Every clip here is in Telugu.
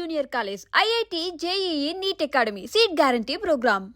Junior college IIT JEE NEET academy. Seat guarantee program.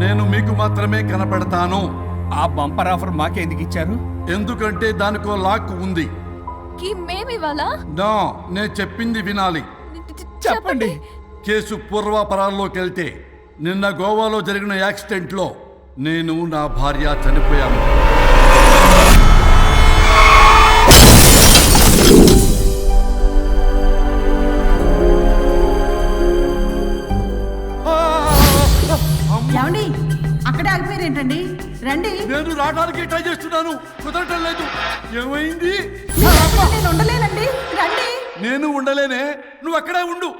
నేను మీకు మాత్రమే కనపడతాను. ఆ బంపర్ ఆఫర్ మాకెందుకు ఇచ్చారు? ఎందుకంటే దానికో లాక్ ఉంది. కి మేమివాలా నా నేను చెప్పింది వినాలి. చెప్పండి. కేసు పూర్వాపరాల్లోకి వెళ్తే నిన్న గోవాలో జరిగిన యాక్సిడెంట్లో నేను నా భార్య చనిపోయాను. ఆగిపోయారేంటండి రండి. నేను రావడానికి ట్రై చేస్తున్నాను. కుదరటం లేదు. ఏమైంది? నేను ఉండలేనండి. రండి. నేను ఉండలేనే. నువ్వు అక్కడే ఉండు.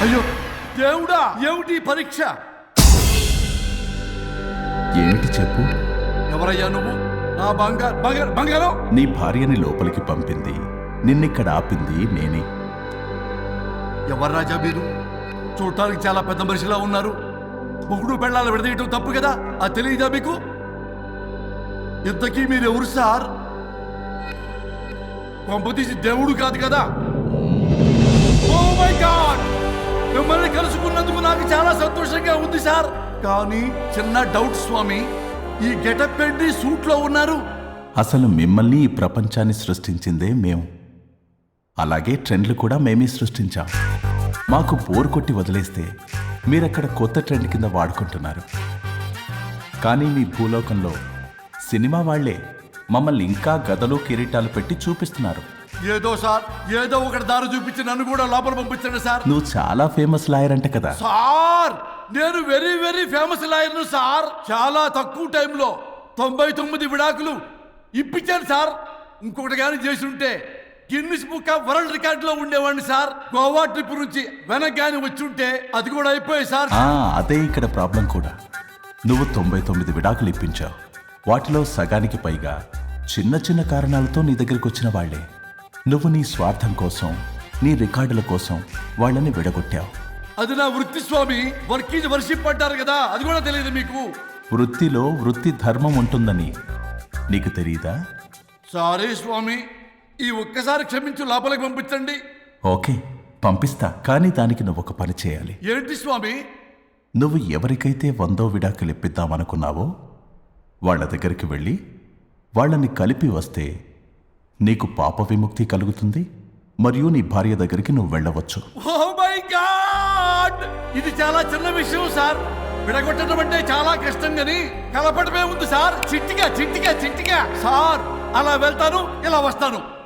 అయ్యో దేవుడా ఏమిటి పరీక్ష? ఏమిటి చెప్పు? ఎవరయ్యా నువ్వు? నా బంగారు బంగారు బంగారం? నీ భార్యని లోపలికి పంపింది. నిన్నిక్కడ ఆపింది నేనే. ఎవరు రాజా మీరు? చూడటానికి చాలా పెద్ద మనిషిలా ఉన్నారు. మొగుడు పెళ్ళాలు విడదీయటం తప్పు కదా? అది తెలియదా మీకు? ఇంతకీ మీరు ఎవరు సార్ పంపతీసి దేవుడు కాదు కదా? Oh my god! మిమ్మల్ని కలుసుకున్నందుకు నాకు చాలా సంతోషంగా ఉంది సార్. కానీ చిన్న డౌట్ స్వామి ఈ గెటప్ పెట్టి సూట్లో ఉన్నారు. అసలు మిమ్మల్ని ఈ ప్రపంచాన్ని సృష్టించిందే మేము. అలాగే ట్రెండ్లు కూడా మేమే సృష్టించాం. మాకు పోరు కొట్టి వదిలేస్తే మీరక్కడ కొత్త ట్రెండ్ కింద వాడుకుంటున్నారు? కానీ మీ భూలోకంలో సినిమా వాళ్ళే మమ్మల్ని ఇంకా గదలు కిరీటాలు పెట్టి చూపిస్తున్నారు. ఏదో సార్ ఏదో ఒకటి దారి చూపించి నన్ను కూడా లోపల పంపించండి సార్. నువ్వు చాలా ఫేమస్ లాయర్ అంట కదా. సార్ నేను వెరీ వెరీ ఫేమస్ లాయర్ను సార్. చాలా తక్కువ టైంలో తొంభై తొమ్మిది విడాకులు ఇప్పించాను సార్. ఇంకొకటి కానీ చేసి ఉంటే గిన్నిస్ బుక్ ఆఫ్ వరల్డ్ రికార్డ్లో ఉండేవాడిని సార్. గోవా ట్రిప్ నుంచి వెనక్ గాని వచ్చి ఉంటే అది కూడా అయిపోయాయి సార్. ఆ, అదే ఇక్కడ ప్రాబ్లం కూడా. నువ్వు తొంభై తొమ్మిది విడాకులు ఇప్పించావు. వాటిలో సగానికి పైగా చిన్న చిన్న కారణాలతో నీ దగ్గరికి వచ్చిన వాళ్ళే నువ్వు నీ స్వార్థం కోసం నీ రికార్డుల కోసం వాళ్ళని విడగొట్టావు. అది నా వృత్తి స్వామి. వర్క్ ఈజ్ వర్షిప్ అంటారు కదా అది కూడా తెలియదు మీకు. వృత్తిలో వృత్తి ధర్మం ఉంటుందని నీకు తెలియదా సారీ స్వామి ఈ ఒక్కసారి క్షమించు లోపలికి పంపించండి. ఓకే పంపిస్తా కానీ దానికి నువ్వు ఒక పని చేయాలి. ఏంటి స్వామి? నువ్వు ఎవరికైతే వందో విడాకులు ఇప్పిద్దామనుకున్నావో వాళ్ళ దగ్గరికి వెళ్ళి వాళ్ళని కలిపి వస్తే నీకు పాప విముక్తి కలుగుతుంది మరియు నీ భార్య దగ్గరికి నువ్వు వెళ్ళవచ్చు. గాడ్ ఇది చాలా చిన్న విషయం సార్. విడగొట్టడం అంటే చాలా కష్టం గని కలపడమే ఉంది సార్. చిట్టిగా చిట్టిగా చిట్టిగా సార్. అలా వెళ్తాను ఇలా వస్తాను.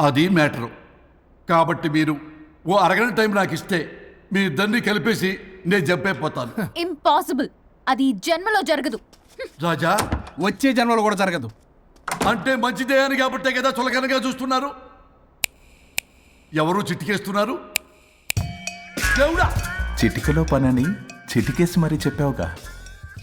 అది మ్యాటరు. కాబట్టి మీరు ఓ అరగంట టైం నాకు ఇస్తే మీ ఇద్దరిని కలిపేసి నేను జంపైపోతాను. ఇంపాసిబుల్. అది జన్మలో జరగదు. రాజా? వచ్చే జన్మలో కూడా జరగదు. అంటే మంచిదే అని కాబట్టే కదా చులకనగా చూస్తున్నారు? ఎవరు చిట్టికేస్తున్నారు దేవుడా! చిటికలో పనని చిటికేసి మరీ చెప్పావుగా.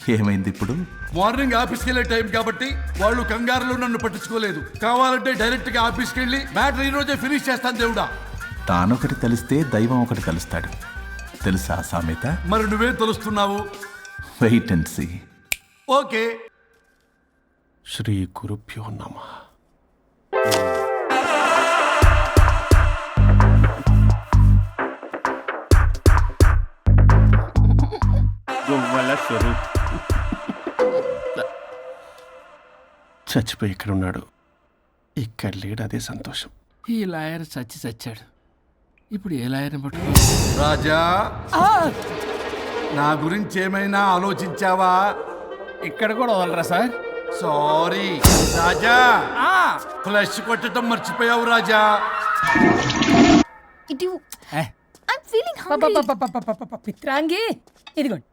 ఏమైంది ఇప్పుడు? మార్నింగ్ ఆఫీస్కి వెళ్ళే టైం కాబట్టి వాళ్ళు కంగారులో నన్ను పట్టించుకోలేదు. కావాలంటే డైరెక్ట్గా ఆఫీస్కి వెళ్ళి మ్యాటర్ ఈ రోజే ఫినిష్ చేస్తాను దేవుడా. తానొకటి తెలిస్తే దైవం ఒకటి కలుస్తాడు తెలుసా సామెత? మరి నువ్వేం తెలుస్తున్నావు? Wait and see okay. Shri గురుభ్యో నమ. గువ్వల స్వరూప్. చచ్చిపోయి ఇక్కడ ఉన్నాడు ఇక్కడ లేడు అదే సంతోషం. ఈ లాయర్ చచ్చి చచ్చాడు. ఇప్పుడు ఏ లాయర్ని పట్టుకో రాజా! నా గురించి ఏమైనా ఆలోచించావా? ఇక్కడ కూడా వదలరా సార్? సారీ. రాజా! ఫ్లష్ కొట్టడం మర్చిపోయావు రాజా. ఏ, పిత్రాంగి. ఇదిగోండి.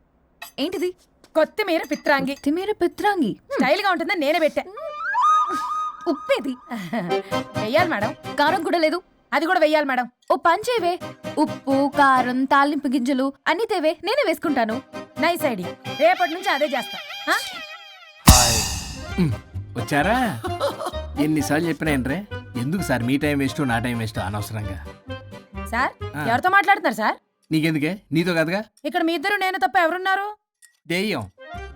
ఏంటిది? కొత్తిమీర పిత్రాంగి. తిమేర పిత్రాంగి. స్టైల్గా ఉంటుందని నేనే పెట్టా. ఉప్పేది. వెయ్యాలి మేడం. కారం కూడా లేదు. అది కూడా వెయ్యాలి మేడం. ఓ పంచేవే ఉప్పు కారం తాలింపు గింజలు అన్ని తేవే. నేనే వేసుకుంటాను. Nice idea. రేపటి నుంచి అదే చేస్తా. ఆ? వచ్చారా? ఎన్నిసార్లు చెప్పినా ఏంట్రే? ఎందుకు సార్ మీ టైం వేస్ట్ నా టైం వేస్ట్ అనవసరంగా? సార్ ఆ. ఎవరితో మాట్లాడుతున్నారు సార్? నీకెందుకే? నీతో కదగా? ఇక్కడ మీ ఇద్దరు నేను తప్ప ఎవరున్నారు? దెయ్యం.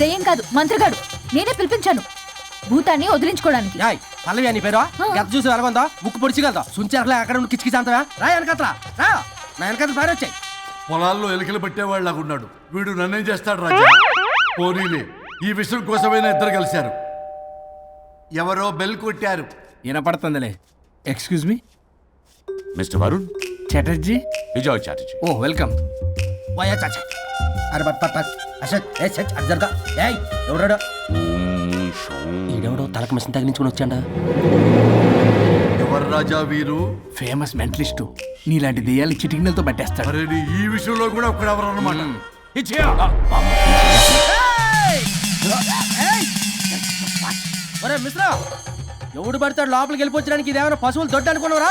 దెయ్యం కాదు మంత్రిగాడు. నేనే పిలిపించాను. భూతాన్ని వదిలించుకోవడానికి. యాయ్ పల్లవి అని పేరు గత చూసి వెలగొందా? ముక్కు పొడిచిగలదా సుంచారలే అక్కడ ఉండి కిచకిచ అంతవా రా వెనకట్రా రా. నా వెనకట్ల పారి వచ్చాయి పొలాల్లో ఎలికలు పట్టేవాళ్ళగా ఉన్నాడు వీడు నన్నేం చేస్తాడు రాజా? పోనీలే ఈ విషయం కోసమైనా ఇద్దరు కలిశారు. ఎవరో బెల్ కొట్టారు. వినపడుతుందిలే. Excuse me mister Varun? Chatterjee Vijay Chatterjee oh welcome. పోయా చాచా అరే బట్ పట్ పట్ అశోక్ ఏ సచ్ అది జరగా. ఏయ్ ఎవడాడు ఈడెవడో తలకు మిషన్ తగిలించుకుని వచ్చాడా? ఎవరు రాజా వీరు? Famous mentalist. నీలాంటి దెయ్యాలు చిటికినలతో పట్టేస్తాడు. ఈ విషయంలో కూడా ఒకడెవరు అన్నమాట ఒరే మిశ్రా! ఎవడు పడతాడు లోపలికి వెళ్ళిపోవచ్చడానికి ఇదేమైనా పశువులు దొడ్డు అనుకున్నారా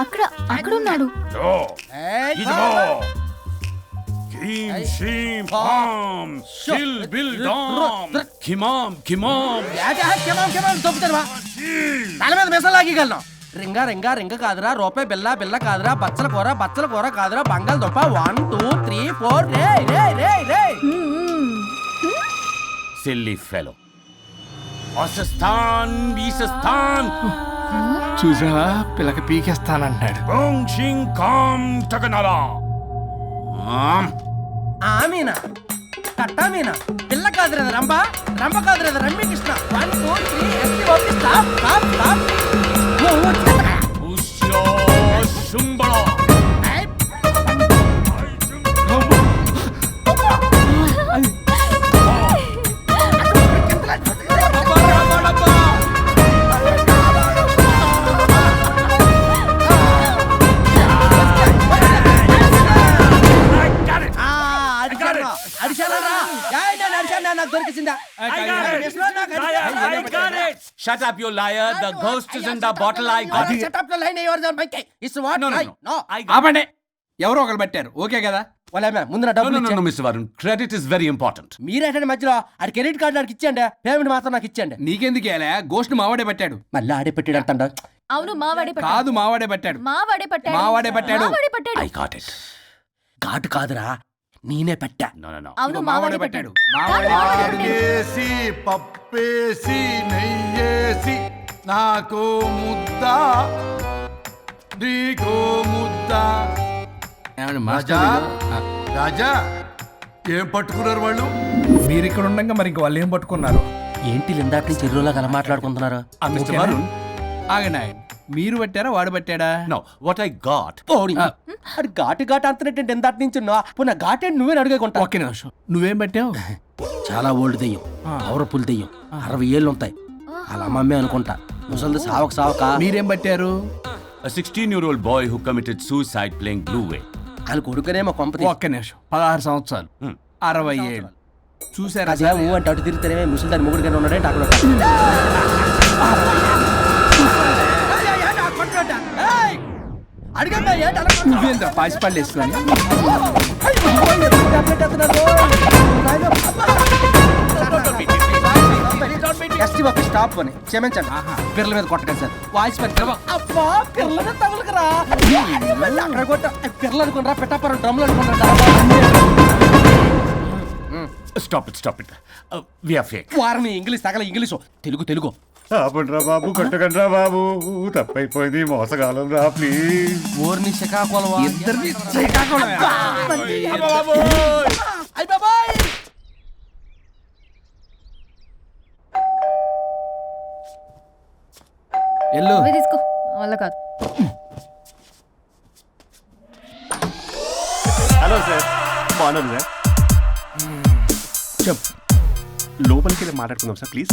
అక్కడ అక్కడ ఉన్నాడు కిమాం కిమాం తల మీద మిసం లాగగలను రింగా రింగా రింగ కాదురా రూపాయి బిల్ల బిల్ల కాదురా బచ్చల కూర బచ్చల కూర కాదురా బంగాళదుంప. వన్ టూ త్రీ ఫోర్ రే రే రే రే. Silly fellow. అసస్థాన్ వీసస్థాన్. చూసావా? పిల్లకి పీకేస్తానంటున్నాడు ఓం షింగ్ కాం టకనలా ఆమీనా కట్టా మీనా. పిల్ల కాదురా ఇది రంభ. రంభ కాదురా ఇది rummy Krishna one two three ST OP stop stop stop Shut up, you liar. The ghost is in the bottle. I got it. సెటప్లో లైన్ ఎవరు మైకే is what No, no, no. No I got ఆపండి ఎవరో ఒకరు పట్టారు ఓకే కదా వాళ్ళ ముందు నా No, డబ్బులు no, no, no, ఇచ్చేయండి. Mr. Varun. Credit is very important. మీరేటండి మధ్యలో ఆడి క్రెడిట్ కార్డు నాకు ఇచ్చేయండి పేమెంట్ మాత్రం నాకు ఇచ్చేయండి నీకెందుకు వేలే గోష్ట్ మావాడే పట్టాడు మళ్ళీ ఆడే పెట్టాడు అంటాడు అవును మావాడే పట్టాడు కాదు మావాడే పట్టాడు మావాడే పట్టాడు మావాడే పట్టాడు. మావాడే పట్టాడు I got it. ఘాటు కాదురా నేనే పెట్టా No, no, no. అవును మావాడే పట్టాడు మావాడే పట్టాడు. పప్పేసి నెయ్యేసి నాకు ముద్ద నీకో ముద్ద. ఏమండి రాజా? మాస్టర్ ఆ, రాజా ఏం పట్టుకున్నారు వాళ్ళు? మీరు ఇక్కడ ఉండగా మరి ఇంక వాళ్ళు ఏం పట్టుకున్నారు? ఏంటి నుంచి చెరువులో కల మాట్లాడుకుంటున్నారు. ఆగండి ఆగండి. మీరు పట్టారా వాడు పట్టాడా? No, what I got. ఓడి అది ఘాటు ఘాటు అంతనేటంటే ఇందాక నుంచి ఉన్నావు పునః ఘాటు నువ్వే అడుగుకుంటా ఒక్క నిమిషం. నువ్వేం పట్టావు? చాలా ఓల్డ్ దెయ్యం. పవర్ఫుల్ దెయ్యం. అరవై ఏళ్ళు ఉంటాయి అలా అమ్మమ్మే అనుకుంటా. ముసలిది సావక సావక. మీరేం పట్టారు? A 16 year old boy who committed suicide playing Blue Way. వాళ్ళ కొడుకునేమో కొంపతి ఒక్క నిమిషం. పదహారు సంవత్సరాలు. అరవై ఏళ్ళు. చూసారా? అదే ఊ అంటే అటు తిరుగుతానే ముసలి దాని ముగుడు ఉన్నాడే అక్కడ? నువ్వేంద్ర పాసిపళ్ళు వేసుకొని ఎస్టీ బాబు స్టాప్ అని క్షమించండి. పిల్లల మీద కొట్టకండి సార్. వాయిస్ పని అబ్బా పిల్లల మీద తగులుకురా అక్కడ కొట్ట. పిల్లలు అనుకున్నారా పెట్టాపరం డ్రమ్లు అనుకున్నారా Stop it, stop it. Uh, we are fake. వారిని ఇంగ్లీష్ తగల ఇంగ్లీషు. తెలుగు తెలుగు. ఆపండ్రా బాబు కొట్టకండ్రా బాబు. తప్పైపోయింది మోసగాలం రా ప్లీజ్ ఊరిని శ్రీకాకుళం ఇద్దరిని ఎల్లు. తీసుకో. వల్ల కాదు. హలో సార్ బాగున్నాను సార్ చెప్పు. లోపలికి వెళ్ళి మాట్లాడుకుందాం సార్ ప్లీజ్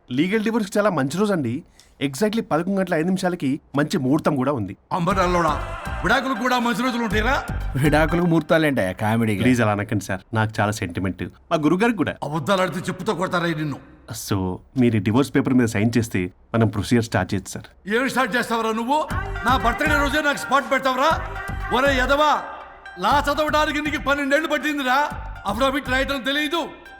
లీగల్ డివోర్స్ చాలా మంచి రోజు అండి ఎగ్జాక్ట్లీ పదకొండు గంటల ఐదు నిమిషాలకి మంచి ముహూర్తం కూడా ఉంది. అంబరాల్లోడా విడాకులు కూడా మంచి రోజులు ఉంటాయిరా? విడాకులకు ముహూర్తాలేంటా కామెడీ ప్లీజ్ అలా అనకండి సార్ నాకు చాలా సెంటిమెంట్. మా గురుగారికి కూడా. అబద్ధాలు ఆడితే చెప్పుతో కొడతారా నిన్ను? సో మీరు డివోర్స్ పేపర్ మీద సైన్ చేస్తే మనం ప్రొసీజర్ స్టార్ట్ చేయొచ్చు సార్. ఏం స్టార్ట్ చేస్తావరా నువ్వు? నా బర్త్డే రోజే నాకు స్పాట్ పెడతావరా? ఒరే ఎదవా లా చదవడానికి నీకు పన్నెండేళ్ళు పట్టిందిరా. అఫిడవిట్ రాయటం తెలియదు.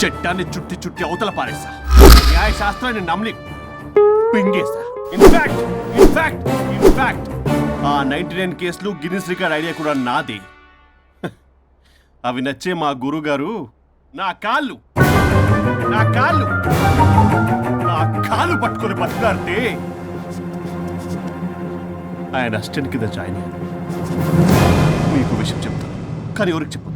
చట్టాన్ని చుట్టి చుట్టి అవతల పారేసా న్యాయ శాస్త్రాన్ని నమ్మి పింగేసా in fact in fact in fact ఆ నైన్టీ నైన్ కేసులు గిన్నిస్ రికార్డ్ ఐడియా కూడా నాది. అవి నచ్చే మా గురుగారు నా కాళ్ళు నా కాళ్ళు నా కాళ్ళు పట్టుకొని బతికాడితే ఆయన అసిస్టెంట్ కింద జాయిన్ అయ్యాను మీకు విషయం చెప్తాను. కానీ ఎవరికి చెప్పొద్దు.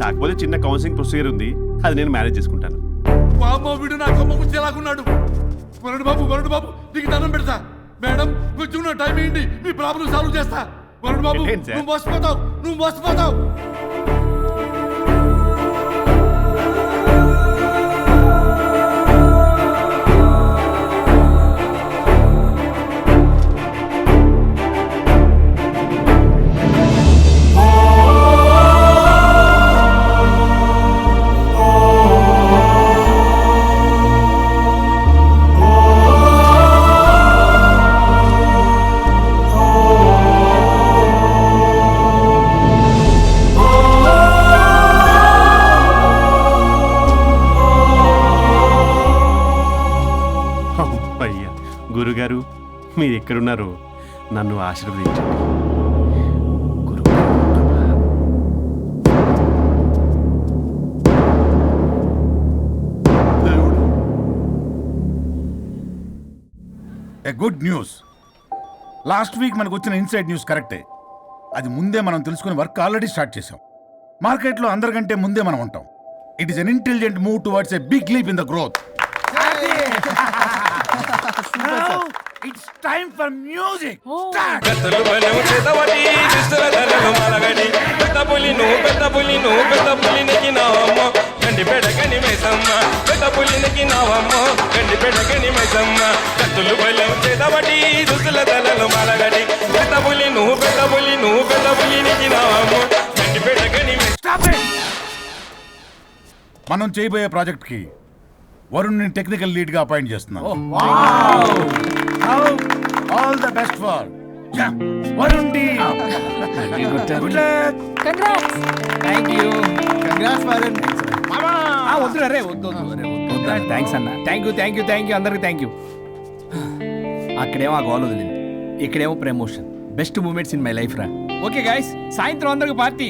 కాకపోతే చిన్న కౌన్సిలింగ్ ప్రొసీజర్ ఉంది. అది నేను మేనేజ్ చేసుకుంటాను. బామ్మ వీడు నా కొమ్మ గురించి ఎలాగున్నాడు వరుణ్ బాబు వరుణ్ బాబు నీకు దండం పెడతా. మేడం కొంచెం నా టైం ఏంటి మీ ప్రాబ్లం సాల్వ్ చేస్తా. వరుణ్ బాబు? నువ్వు మోసపోతావు నువ్వు మోసపోతావు. ఆశీర్వదించండి. A good news last week మనకు వచ్చిన ఇన్సైడ్ న్యూస్ కరెక్టే అది ముందే మనం తెలుసుకుని వర్క్ ఆల్రెడీ స్టార్ట్ చేసాం మార్కెట్లో అందరికంటే ముందే మనం ఉంటాం. It is an intelligent move towards a big leap in the growth time for music పెద్దలు బలెం ధరలు మలగడి పెద్ద పులి నువ్వు పెద్ద పులి నువ్వు పెద్ద పులి నెక్కినావమ్మ గండి పెడగని మైసమ్మ. పెద్ద పులి నెక్కినావమ్మ గండి పెడగని మైసమ్మ. కత్తులు బలెం చేతబడి దుస్తుల ధరలు మలగడి పెద్ద పులి నువ్వు పెద్ద పులి నువ్వు పెద్ద పులి నెక్కినావమ్మ గండి పెడగని మనం చేయబోయే ప్రాజెక్ట్కి వరుణ్ని టెక్నికల్ లీడ్గా అపాయింట్ చేస్తున్నాం. All the best for Varun good luck thank you వద్దు రే వద్దు. వద్దు థ్యాంక్స్ అన్న. Thank you thank you thank you అందరికి థ్యాంక్ యూ అక్కడేమో ఆ గోల్ వదిలింది. ఇక్కడేమో promotion best moments in my life రా. ఓకే గాయస్ సాయంత్రం అందరికి పార్టీ